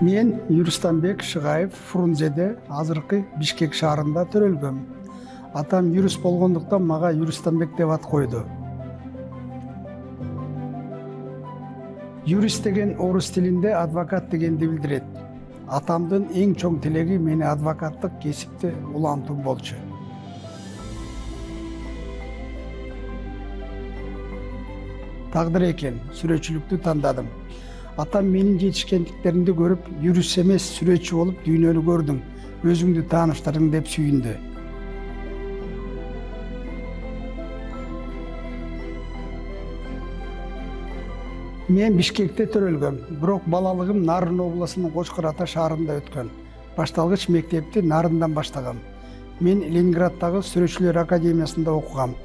мен юристанбек шыгаев фрунзеде азыркы бишкек шаарында төрөлгөм. Атам юрист болгондуктан мага юристанбек деп ат койду. Юрист деген орус тилинде адвокат дегенди билдирет. Атамдын эң чоң тилеги мени адвокаттык кесипти улантуу болчу. Тагдыр экен сүрөтчүлүктү тандадым. Атам менин жетишкендиктеримди көрүп юрист эмес сүрөтчү болуп дүйнөнү көрдүң. Өзүңдү тааныштырдың деп сүйүндү мен бишкекте төрөлгөм бирок балалыгым нарын областынын кочкор ата шаарында өткөн. Башталгыч мектепти нарындан баштагам. Мен ленинграддагы сүрөтчүлөр академиясында окугам.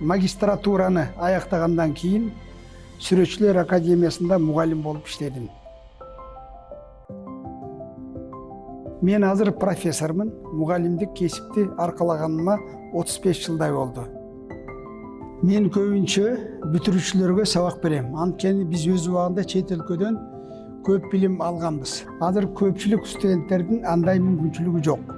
Магистратураны аяктагандан кийин сүрөтчүлөр академиясында мугалим болуп иштедим мен азыр профессормун мугалимдик кесипти аркалаганыма отуз беш жылдай болду мен көбүнчө бүтүрүүчүлөргө сабак берем анткени биз өз убагында чет өлкөдөн көп билим алганбыз азыр көпчүлүк студенттердин андай мүмкүнчүлүгү жок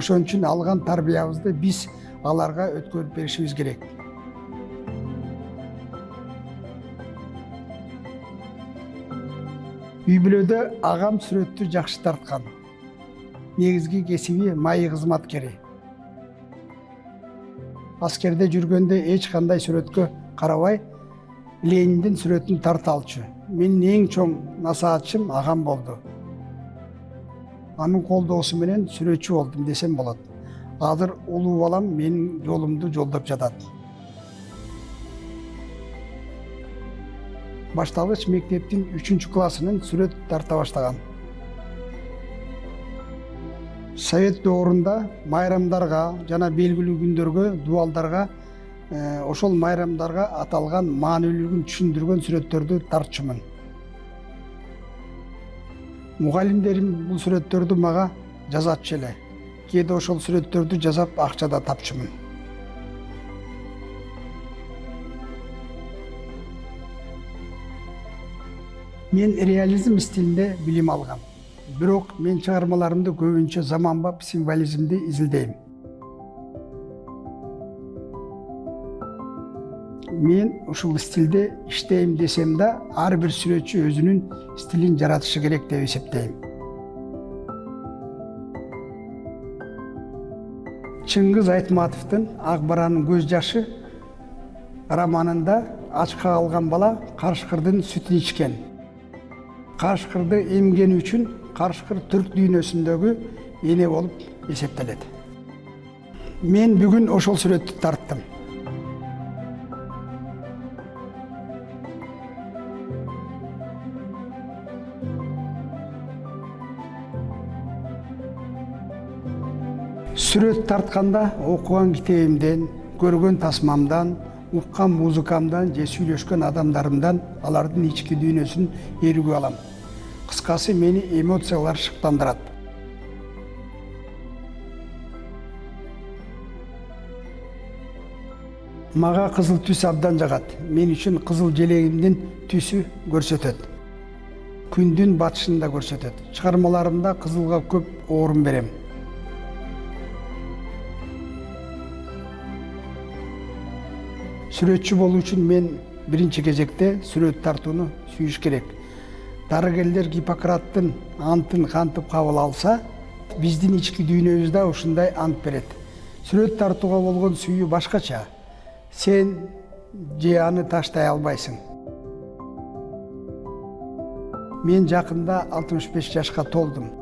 ошон үчүн алган тарбиябызды биз аларга өткөрүп беришибиз керек Үй бүлөдө агам сүрөттү жакшы тарткан негизги кесиби майы кызматкери аскерде жүргөндө эч кандай сүрөткө карабай лениндин сүрөтүн тарта алчу менин эң чоң насаатчым агам болду анын колдоосу менен сүрөтчү болдум десем болот азыр улуу балам менин жолумду жолдоп жатат. Башталгыч мектептин үчүнчү классынын сүрөт тарта баштаган. Совет доорунда майрамдарга жана белгилүү күндөргө дубалдарга э, ошол майрамдарга аталган маанилүүлүгүн түшүндүргөн сүрөттөрдү тартчумун. Мугалимдерим бул сүрөттөрдү мага жазатчу эле кээде ошол сүрөттөрдү жасап акча да тапчумун мен реализм стилинде билим алгам бирок мен чыгармаларымды көбүнчө заманбап символизмди изилдейм мен ушул стилде иштейм десем да ар бир сүрөтчү өзүнүн стилин жаратышы керек деп эсептейм чыңгыз айтматовдун ак баранын көз жашы романында ачка калган бала карышкырдын сүтүн ичкен карышкырды эмгени үчүн карышкыр түрк дүйнөсүндөгү эне болуп эсептелет мен бүгүн ошол сүрөттү тарттым сүрөт тартканда окуган китебимден көргөн тасмамдан уккан музыкамдан же сүйлөшкөн адамдарымдан алардын ички дүйнөсүн эрүүгө алам кыскасы мени эмоциялар шыктандырат мага кызыл түс абдан жагат мен үчүн кызыл желегимдин түсү көрсөтөт күндүн батышын да көрсөтөт чыгармаларымда кызылга көп орун берем сүрөтчү болуу үчүн мен биринчи кезекте сүрөт тартууну сүйүш керек. Дарыгерлер гиппократтын антын кантип кабыл алса биздин ички дүйнөбүз да ушундай ант берет. Сүрөт тартууга болгон сүйүү башкача. Сен же аны таштай албайсың. Мен жакында алтымыш беш жашка толдум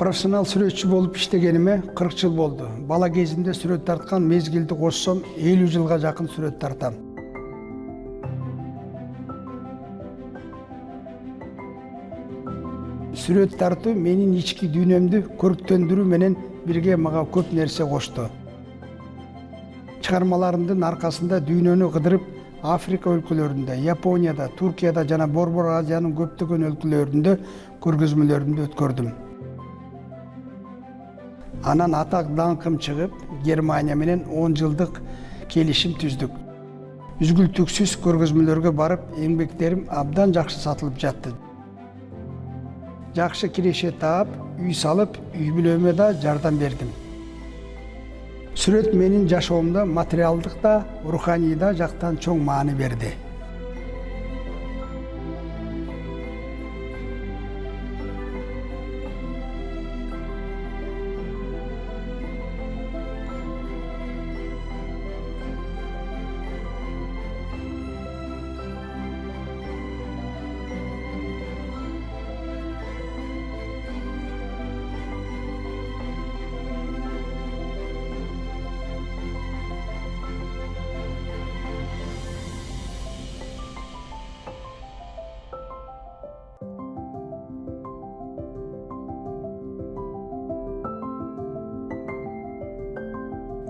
профессионал суретші болып іштегеніме 40 жыл болды бала кезімде сурет тартқан мезгілді қоссам елу жылға жақын сурет тартам. сүрөт тарту менің ішкі дүйнөмдү көрктөндүрүү менен бірге мага көп нерсе қошты. чыгармаларымдын арқасында дүйнөнү кыдырып африка өлкөлөрүндө японияда туркияда жана борбор азиянын көптөгөн өлкөлөрүндө көргөзмөлөрүмдү өткөрдүм анан атак даңкым чыгып германия менен он жылдык келишим түздүк үзгүлтүксүз көргөзмөлөргө барып эмгектерим абдан жакшы сатылып жатты жакшы киреше таап үй салып үй бүлөмө да жардам бердим сүрөт менин жашоомдо материалдык да руханий да жактан чоң маани берди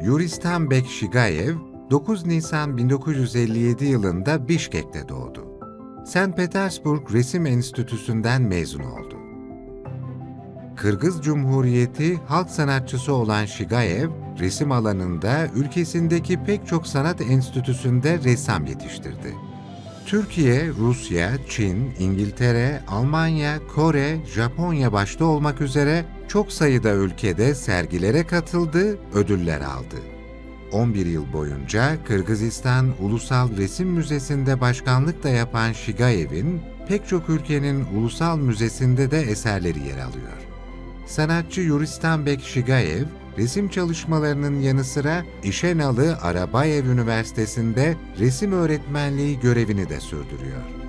Yuristan Bek Shigayev 9 Nisan 1957 yılında Bişkek'te doğdu. St. Petersburg Resim Enstitüsü'nden mezun oldu. Kırgız Cumhuriyeti halk sanatçısı olan Shigayev, resim alanında ülkesindeki pek çok sanat enstitüsünde ressam yetiştirdi. Türkiye, Rusya, Çin, İngiltere, Almanya, Kore, Japonya başta olmak üzere çok sayıda ülkede sergilere katıldı, ödüller aldı. 11 yıl boyunca Kırgızistan Ulusal Resim Müzesi'nde başkanlık da yapan Şigayev'in pek çok ülkenin ulusal müzesinde de eserleri yer alıyor. Sanatçı Yuristanbek Şigayev, resim çalışmalarının yanı sıra İşenalı Arabayev Üniversitesi'nde resim öğretmenliği görevini de sürdürüyor.